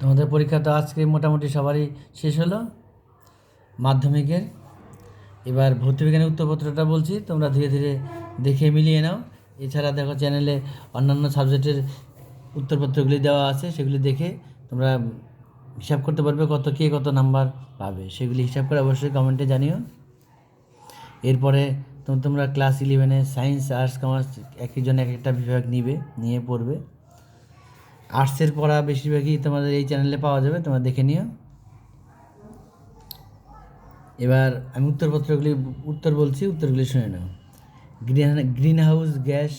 তোমাদের পরীক্ষা তো আজকে মোটামুটি সবারই শেষ হলো। মাধ্যমিকের। এবার ভর্তি বিজ্ঞানের উত্তরপত্রটা বলছি, তোমরা ধীরে ধীরে দেখে মিলিয়ে নাও। এছাড়া দেখো চ্যানেলে অন্যান্য সাবজেক্টের উত্তরপত্রগুলি দেওয়া আছে, সেগুলি দেখে তোমরা হিসাব করতে পারবে কত কে কত নাম্বার পাবে। সেগুলি হিসাব করে অবশ্যই কমেন্টে জানিও। এরপরে তোমরা ক্লাস ইলেভেনে সায়েন্স আর্টস কমার্স একই জন এক একটা বিভাগ নিবে, নিয়ে পড়বে। আর্টসের পড়া বেশিরভাগই তোমাদের এই চ্যানেলে পাওয়া যাবে, তোমরা দেখে নিও। এবার আমি উত্তরপত্রগুলি, উত্তর বলছি, উত্তরগুলি শুনে নাও। গ্রিন হাউস গ্যাস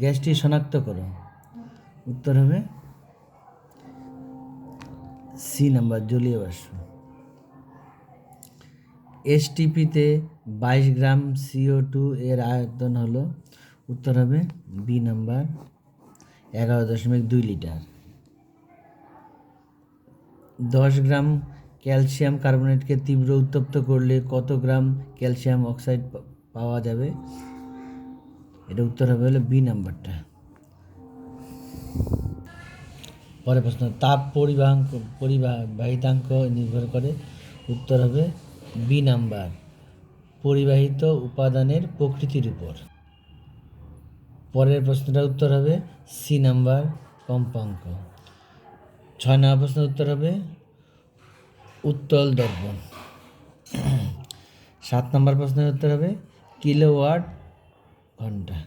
গ্যাসটি শনাক্ত করো। উত্তর হবে সি নাম্বার জলীয় বাষ্প। এসটিপিতে বাইশ গ্রাম সিও টু এর আয়তন হলো, উত্তর হবে বি নাম্বার এগারো দশমিক দুই লিটার। দশ গ্রাম ক্যালসিয়াম কার্বনেটকে তীব্র উত্তপ্ত করলে কত গ্রাম ক্যালসিয়াম অক্সাইড পাওয়া যাবে? এটা উত্তর হবে হলো বি নাম্বারটা। পরে প্রশ্ন, তাপ পরিবাহক পরিবাহিতাঙ্ক নির্ভর করে। উত্তর হবে বি নাম্বার। পরিবাহিত উপাদানের প্রকৃতির উপর। পরের প্রশ্নটার উত্তর হবে সি নাম্বার কম্পাঙ্ক। ছয় নম্বর প্রশ্নের উত্তর হবে উত্তল দর্পণ সাত নম্বর প্রশ্নের উত্তর হবে কিলোওয়াট ঘণ্টা।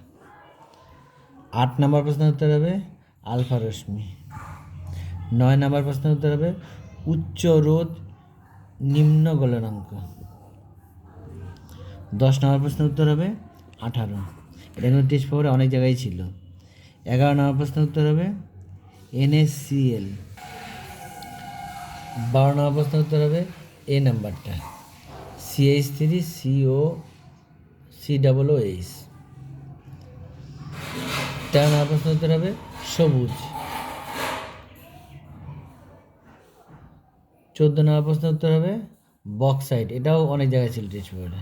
আট নম্বর প্রশ্নের উত্তর হবে আলফা রশ্মি। নয় নম্বর প্রশ্নের উত্তর হবে উচ্চ রোধ নিম্ন গলনাঙ্ক। দশ নম্বর প্রশ্নের উত্তর হবে আঠারো। টেস্ট পেপারে অনেক জায়গায় ছিল। এগারো নম্বর প্রশ্ন উত্তর হবে এনএসসিএল। বারো নম্বর প্রশ্নের উত্তর হবে এ নাম্বারটা। CH three CO C double O H. তেরো নম্বর প্রশ্ন উত্তর হবে সবুজ। চোদ্দ নম্বর প্রশ্ন উত্তর হবে বক্সাইড এটাও অনেক জায়গায় ছিল টেস্ট পেপারে।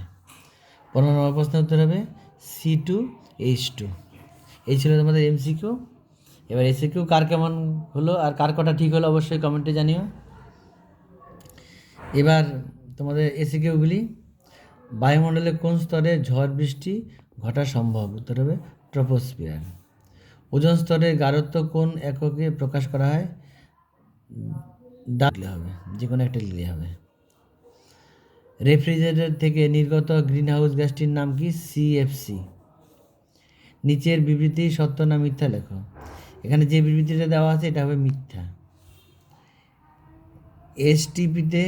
পনেরো নম্বর প্রশ্ন উত্তর হবে সি টু এইচ টু এই ছিল তোমাদের এমসিকিউ এবার এসিকিউ কার কেমন হলো আর কার কটা ঠিক হলো অবশ্যই কমেন্টে জানিও। এবার তোমাদের এসিকিউগুলি বায়ুমণ্ডলে কোন স্তরে ঝড় বৃষ্টি ঘটা সম্ভব? উত্তর হবে ট্রপোস্ফিয়ার ওজন স্তরের গাঢ়ত্ব কোন এককে প্রকাশ করা হয়? ডাকলে হবে যে কোনো একটা লিখলে হবে। রেফ্রিজারেটর থেকে নির্গত গ্রিনহাউস গ্যাসটির নাম কি? সিএফসি নিচের বিবৃতি সত্য না মিথ্যা লেখো। এখানে যে বিবৃতিটা দেওয়া আছে, এটা হবে মিথ্যা। এসটিপিতে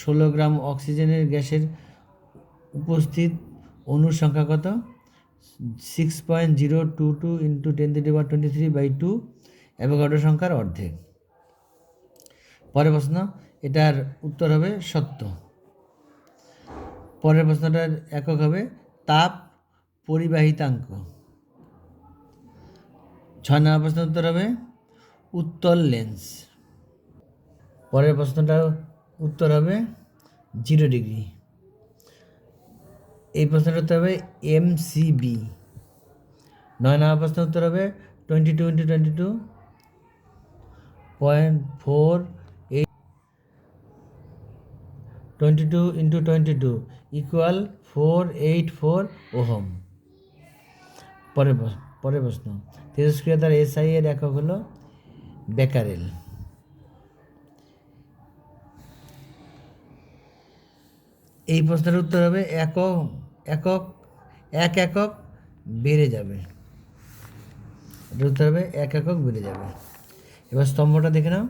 ষোলো গ্রাম অক্সিজেনের গ্যাসের উপস্থিত অণুর সংখ্যা কত? Six point zero two two into ten three বা twenty three by two Avogadro সংখ্যার অর্ধেক। পরের প্রশ্ন, এটার উত্তর হবে সত্য। পরের প্রশ্নটার একক হবে তাপ পরিবাহিতাঙ্ক। ছয় নম্বর প্রশ্নের উত্তর হবে উত্তল লেন্স পরের প্রশ্নটার উত্তর হবে জিরো ডিগ্রি এই প্রশ্নটার উত্তর হবে এম বি নয় নম্বর প্রশ্নের উত্তর হবে twenty two into twenty two point four eight twenty two into twenty two equal four eight four ohm পরের প্রশ্ন পরের প্রশ্ন। তেজস্ক্রিয়তার এসআই এর একক হলো বেকারেল। এই প্রশ্নের উত্তর হবে একক একক, এক একক বেড়ে যাবে। এটার উত্তর হবে এক একক বেড়ে যাবে। এবার স্তম্ভটা দেখে নাও।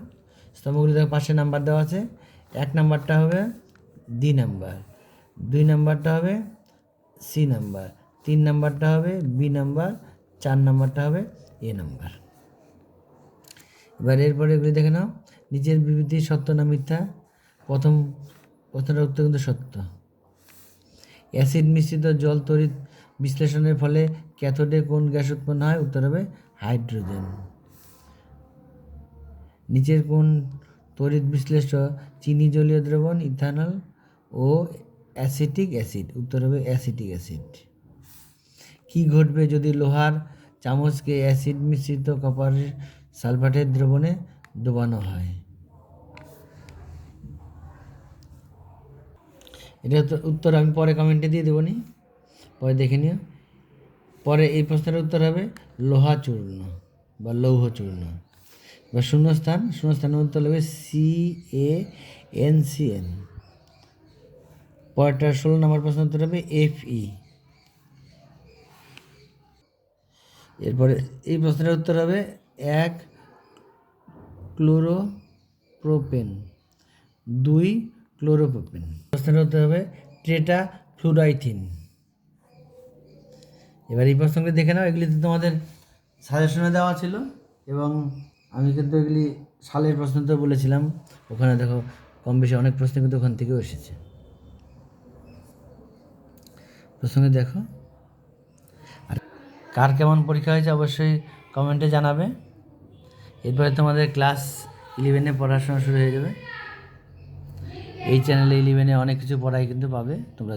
স্তম্ভগুলি দেখো, পাশে নাম্বার দেওয়া আছে। এক নাম্বারটা হবে ডি নাম্বার। দুই নাম্বারটা হবে সি নাম্বার। তিন নাম্বারটা হবে বি নাম্বার। চার নাম্বারটা হবে এ নাম্বার। এবার এরপরে এগুলি দেখে নাও। নিচের বিবৃতি সত্য না মিথ্যা? প্রথম প্রশ্নটার উত্তর কিন্তু সত্য। অ্যাসিড মিশ্রিত জল তড়িৎ বিশ্লেষণের ফলে ক্যাথোডে কোন গ্যাস উৎপন্ন হয়? উত্তর হবে হাইড্রোজেন। নিচের কোন তড়িৎ বিশ্লেষ্য চিনি জলীয় দ্রবণ, ইথানল ও অ্যাসিটিক অ্যাসিড? উত্তর হবে অ্যাসিটিক অ্যাসিড। কি ঘটবে যদি লোহার চামচকে অ্যাসিড মিশ্রিত কপার সালফাটের দ্রবণে ডোবানো হয়? এটা তো উত্তর আমি পরে কমেন্টে দিয়ে দেবো নি। পরে দেখে নিও। পরে এই প্রশ্নের উত্তর হবে লোহা চূর্ণ বা লৌহ চূর্ণ বা শূন্যস্থান। শূন্যস্থানের উত্তর হবে C A N C N পরেরটা ষোলো নম্বর প্রশ্ন উত্তর হবে এফ ই এরপরে এই প্রশ্নের উত্তর হবে এক ক্লোরোপ্রোপেন, দুই ক্লোরোপ্রোপেন। প্রশ্নের উত্তর হবে ট্রেটা ফ্লুরাইথিন এবার এই প্রশ্নগুলি দেখে নাও, এগুলি তো তোমাদের সাজেশনে দেওয়া ছিল এবং আমি কিন্তু এগুলি সালের প্রশ্ন তো বলেছিলাম। ওখানে দেখো কম বেশি অনেক প্রশ্ন কিন্তু ওখান থেকেও এসেছে। প্রসঙ্গে দেখো কার কেমন পরীক্ষা হয়েছে অবশ্যই কমেন্টে জানাবে। এরপরে তোমাদের ক্লাস ইলেভেনে পড়াশোনা শুরু হয়ে যাবে। এই চ্যানেলে ইলেভেনে অনেক কিছু পড়াই কিন্তু পাবে তোমরা।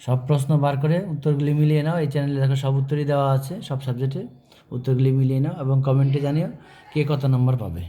সব প্রশ্ন বার করে উত্তরগুলি মিলিয়ে নাও, এই চ্যানেলে দেখো সব উত্তরই দেওয়া আছে সব সাবজেক্টে উত্তরগুলি মিলিয়ে নাও এবং কমেন্টে জানিও কে কত নম্বর পাবে।